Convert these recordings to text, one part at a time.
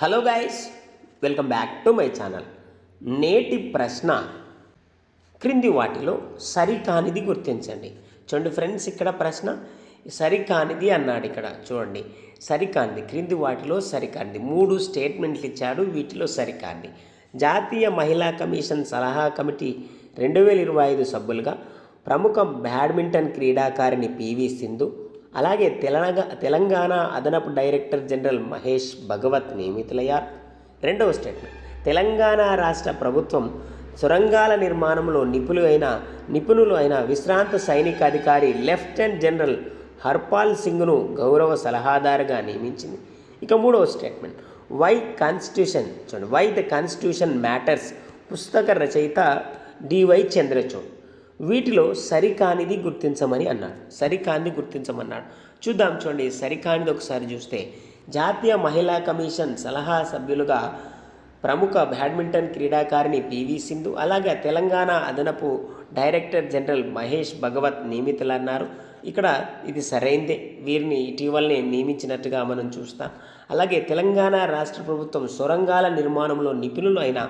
Hello guys welcome back to my channel నేటి ప్రశ్న క్రింది వాటిలో సరికానిది గుర్తించండి. చూడండి ఫ్రెండ్స్ ఇక్కడ ప్రశ్న సరికానిది అన్నాడు ఇక్కడ. చూడండి. సరికానిది క్రింది వాటిలో సరికానిది. మూడు స్టేట్మెంట్లు ఇచ్చాడు వీటిలో సరికానిది. జాతీయ మహిళా కమిషన్ సలహా కమిటీ రెండు వేల ఇరవై ఐదు సభ్యులుగా ప్రముఖ బ్యాడ్మింటన్ క్రీడాకారిణి పివి సింధు అలాగే తెలంగాణ తెలంగాణ అదనపు డైరెక్టర్ జనరల్ మహేష్ భగవత్ నియమితులయ్యారు. రెండవ స్టేట్మెంట్. తెలంగాణ రాష్ట్ర ప్రభుత్వం సొరంగాల నిర్మాణంలో నిపుణులు అయిన నిపుణులు అయిన విశ్రాంత సైనిక అధికారి లెఫ్టినెంట్ జనరల్ హర్పాల్ సింగ్ను గౌరవ సలహాదారుగా నియమించింది. ఇక మూడవ స్టేట్మెంట్. వై కాన్స్టిట్యూషన్ చూడండి వై ద కాన్స్టిట్యూషన్ మ్యాటర్స్ పుస్తక రచయిత డివై చంద్రచూడ్. వీటిలో సరికానిది గుర్తించమని అన్నాడు. సరికానిది గుర్తించమన్నాడు. చూద్దాం చూడండి సరికానిది ఒకసారి చూస్తే జాతీయ మహిళా కమిషన్ సలహా సభ్యులుగా ప్రముఖ బ్యాడ్మింటన్ క్రీడాకారిణి పివి సింధు అలాగే తెలంగాణ అదనపు డైరెక్టర్ జనరల్ మహేష్ భగవత్ నియమితులన్నారు. ఇక్కడ ఇది సరైందే. వీరిని ఇటీవలనే నియమించినట్టుగా మనం చూస్తాం. అలాగే తెలంగాణ రాష్ట్ర ప్రభుత్వం సొరంగాల నిర్మాణంలో నిపుణులు అయిన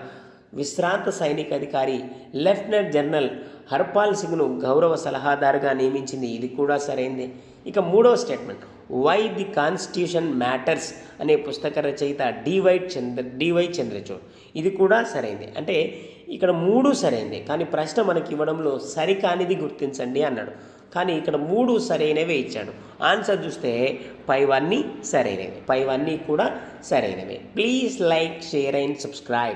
విశ్రాంత సైనిక అధికారి లెఫ్టినెంట్ జనరల్ హర్పాల్ సింగ్ను గౌరవ సలహాదారుగా నియమించింది. ఇది కూడా సరైందే. ఇక మూడవ statement. Why the constitution matters అనే పుస్తక రచయిత డివై చంద్ర డివై చంద్రచూడ్. ఇది కూడా సరైంది. అంటే ఇక్కడ మూడు సరైంది. కానీ ప్రశ్న మనకి ఇవ్వడంలో సరికానిది గుర్తించండి అన్నాడు. కానీ ఇక్కడ మూడు సరైనవే ఇచ్చాడు. ఆన్సర్ చూస్తే పైవన్నీ సరైనవే. పైవన్నీ కూడా సరైనవే. Please like share and subscribe